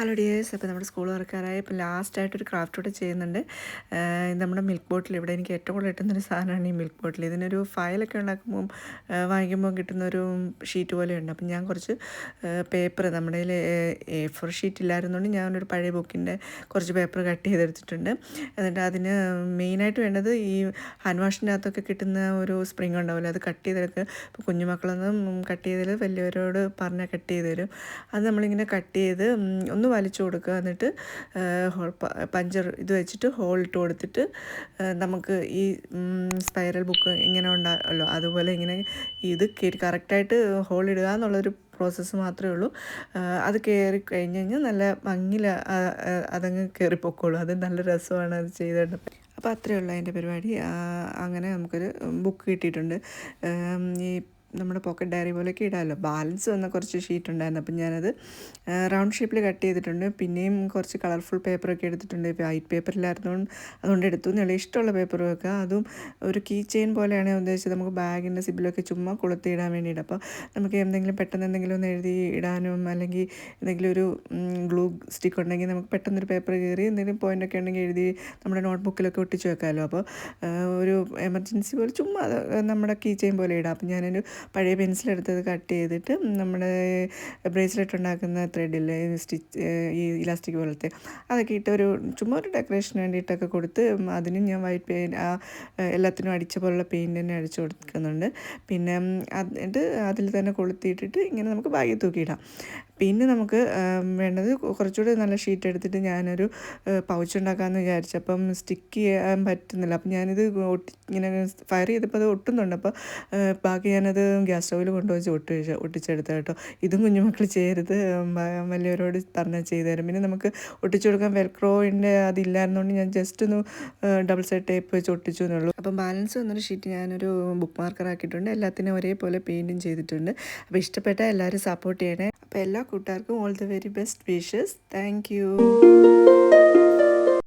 Hello dears അപ്പോൾ നമ്മുടെ school തുറക്കാറായി ഇപ്പോൾ ലാസ്റ്റായിട്ടൊരു ക്രാഫ്റ്റ് കൂടെ ചെയ്യുന്നുണ്ട്. നമ്മുടെ മിൽക്ക് ബോട്ടിൽ ഇവിടെ എനിക്ക് ഏറ്റവും കൂടുതൽ കിട്ടുന്നൊരു സാധനമാണ് ഈ മിൽക്ക് ബോട്ടിൽ ഇതിനൊരു ഫയലൊക്കെ ഉണ്ടാക്കുമ്പോൾ ആഹ് വാങ്ങിക്കുമ്പോൾ കിട്ടുന്ന ഒരു ഷീറ്റ് പോലെയുണ്ട്. അപ്പം ഞാൻ കുറച്ച് പേപ്പർ നമ്മുടെ എ ഫോർ ഷീറ്റ് ഇല്ലായിരുന്നുകൊണ്ട് ഞാനൊരു പഴയ ബുക്കിന്റെ കുറച്ച് പേപ്പർ കട്ട് ചെയ്തെടുത്തിട്ടുണ്ട്. എന്നിട്ട് അതിന് മെയിനായിട്ട് വേണ്ടത് ഈ ഹാൻഡ് വാഷിന്റെ അകത്തൊക്കെ കിട്ടുന്ന ഒരു സ്പ്രിങ് ഉണ്ടാവില്ല അത് കട്ട് ചെയ്തെടുക്കുക. ഇപ്പോൾ കുഞ്ഞുമക്കളൊന്നും കട്ട് ചെയ്തതിൽ വലിയവരോട് പറഞ്ഞാൽ കട്ട് ചെയ്ത് തരും. അത് നമ്മളിങ്ങനെ കട്ട് ചെയ്ത് ഒന്ന് വലിച്ചു കൊടുക്കുക. എന്നിട്ട് പഞ്ചർ ഇത് വെച്ചിട്ട് ഹോൾ ഇട്ട് കൊടുത്തിട്ട് നമുക്ക് ഈ സ്പൈറൽ ബുക്ക് ഇങ്ങനെ ഉണ്ടാകുമല്ലോ അതുപോലെ ഇങ്ങനെ ഇത് കറക്റ്റായിട്ട് ഹോൾ ഇടുക എന്നുള്ളൊരു പ്രോസസ്സ് മാത്രമേ ഉള്ളൂ. അത് കയറി കഴിഞ്ഞ് കഴിഞ്ഞാൽ നല്ല ഭംഗിയിൽ അതങ്ങ് കയറിപ്പോക്കോളൂ അത് നല്ല രസമാണ് അത് ചെയ്തേണ്ടത് അപ്പോൾ അത്രയേ ഉള്ളൂ അതിന്റെ പരിപാടി. അങ്ങനെ നമുക്കൊരു ബുക്ക് കിട്ടിയിട്ടുണ്ട്. ഈ നമ്മുടെ പോക്കറ്റ് ഡയറി പോലെയൊക്കെ ഇടാമല്ലോ ബാലൻസ് വന്ന കുറച്ച് ഷീറ്റ് ഉണ്ടായിരുന്നു. അപ്പം ഞാനത് റൗണ്ട് ഷേപ്പിൽ കട്ട് ചെയ്തിട്ടുണ്ട്. പിന്നെയും കുറച്ച് കളർഫുൾ പേപ്പറൊക്കെ എടുത്തിട്ടുണ്ട്. വൈറ്റ് പേപ്പറിലായിരുന്നു അതുകൊണ്ട് എടുത്തു എന്നുള്ള ഇഷ്ടമുള്ള പേപ്പർ വെക്കുക അതും ഒരു കീ ചെയിൻ പോലെയാണ്. ഉദ്ദേശിച്ചത് നമുക്ക് ബാഗിന്റെ സിബിലൊക്കെ ചുമ്മാ കൊളുത്തി ഇടാൻ വേണ്ടിയിട്ട്. അപ്പോൾ നമുക്ക് എന്തെങ്കിലും പെട്ടെന്ന് എന്തെങ്കിലും ഒന്ന് എഴുതി ഇടാനും അല്ലെങ്കിൽ എന്തെങ്കിലും ഒരു ഗ്ലൂ സ്റ്റിക്ക് ഉണ്ടെങ്കിൽ നമുക്ക് പെട്ടെന്നൊരു പേപ്പർ കയറി എന്തെങ്കിലും പോയിന്റൊക്കെ ഉണ്ടെങ്കിൽ എഴുതി നമ്മുടെ നോട്ട്ബുക്കിലൊക്കെ ഒട്ടിച്ച് വെക്കാമല്ലോ അപ്പോൾ ഒരു എമർജൻസി പോലെ ചുമ്മാ നമ്മുടെ കീ ചെയിൻ പോലെ ഇടാം. അപ്പം ഞാനൊരു പഴയ പെൻസിലെടുത്തത് കട്ട് ചെയ്തിട്ട് നമ്മുടെ ബ്രേസ്ലെറ്റ് ഉണ്ടാക്കുന്ന ത്രെഡില്ലേ സ്റ്റിച്ച് ഈ ഇലാസ്റ്റിക് പോലത്തെ അതൊക്കെ ഇട്ട് ഒരു ചുമ്മാ ഒരു ഡെക്കറേഷന് വേണ്ടിയിട്ടൊക്കെ കൊടുത്ത് അതിനും ഞാൻ വൈറ്റ് പെയിന്റ് ആ എല്ലാത്തിനും അടിച്ച പോലുള്ള പെയിന്റ് തന്നെ അടിച്ചു കൊടുക്കുന്നുണ്ട്. പിന്നെ അത് അതിൽ തന്നെ കൊളുത്തിയിട്ടിട്ട് ഇങ്ങനെ നമുക്ക് ബാഗിൽ തൂക്കിയിടാം. പിന്നെ നമുക്ക് വേണ്ടത് കുറച്ചുകൂടി നല്ല ഷീറ്റ് എടുത്തിട്ട് ഞാനൊരു പൗച്ച് ഉണ്ടാക്കാമെന്ന് വിചാരിച്ചു. അപ്പം സ്റ്റിക്ക് ചെയ്യാൻ പറ്റുന്നില്ല. അപ്പം ഞാനിത് ഒട്ടി ഇങ്ങനെ ഫയർ ചെയ്തപ്പോൾ അത് ഒട്ടുന്നുണ്ട്. അപ്പോൾ ബാക്കി ഞാനത് ഗ്യാസ് സ്റ്റൗവിൽ കൊണ്ടുവച്ച് ഒട്ടി ഒട്ടിച്ചെടുത്ത കേട്ടോ. ഇതും കുഞ്ഞുമക്കൾ ചെയ്യരുത്. വലിയവരോട് പറഞ്ഞാൽ ചെയ്തു തരും. പിന്നെ നമുക്ക് ഒട്ടിച്ചു കൊടുക്കാൻ വെൽക്രോയിന്റെ അതില്ലായിരുന്നുകൊണ്ട് ഞാൻ ജസ്റ്റ് ഒന്ന് ഡബിൾ സൈഡ് ടേപ്പ് വെച്ച് ഒട്ടിച്ചു എന്നുള്ളൂ. അപ്പം ബാലൻസ് വന്നൊരു ഷീറ്റ് ഞാനൊരു ബുക്ക് മാർക്കർ ആക്കിയിട്ടുണ്ട്. എല്ലാത്തിനും ഒരേപോലെ പെയിന്റും ചെയ്തിട്ടുണ്ട്. അപ്പോൾ ഇഷ്ടപ്പെട്ട എല്ലാവരും സപ്പോർട്ട് ചെയ്യണേ. അപ്പോൾ എല്ലാ കൂട്ടുകാർക്കും all the very best wishes thank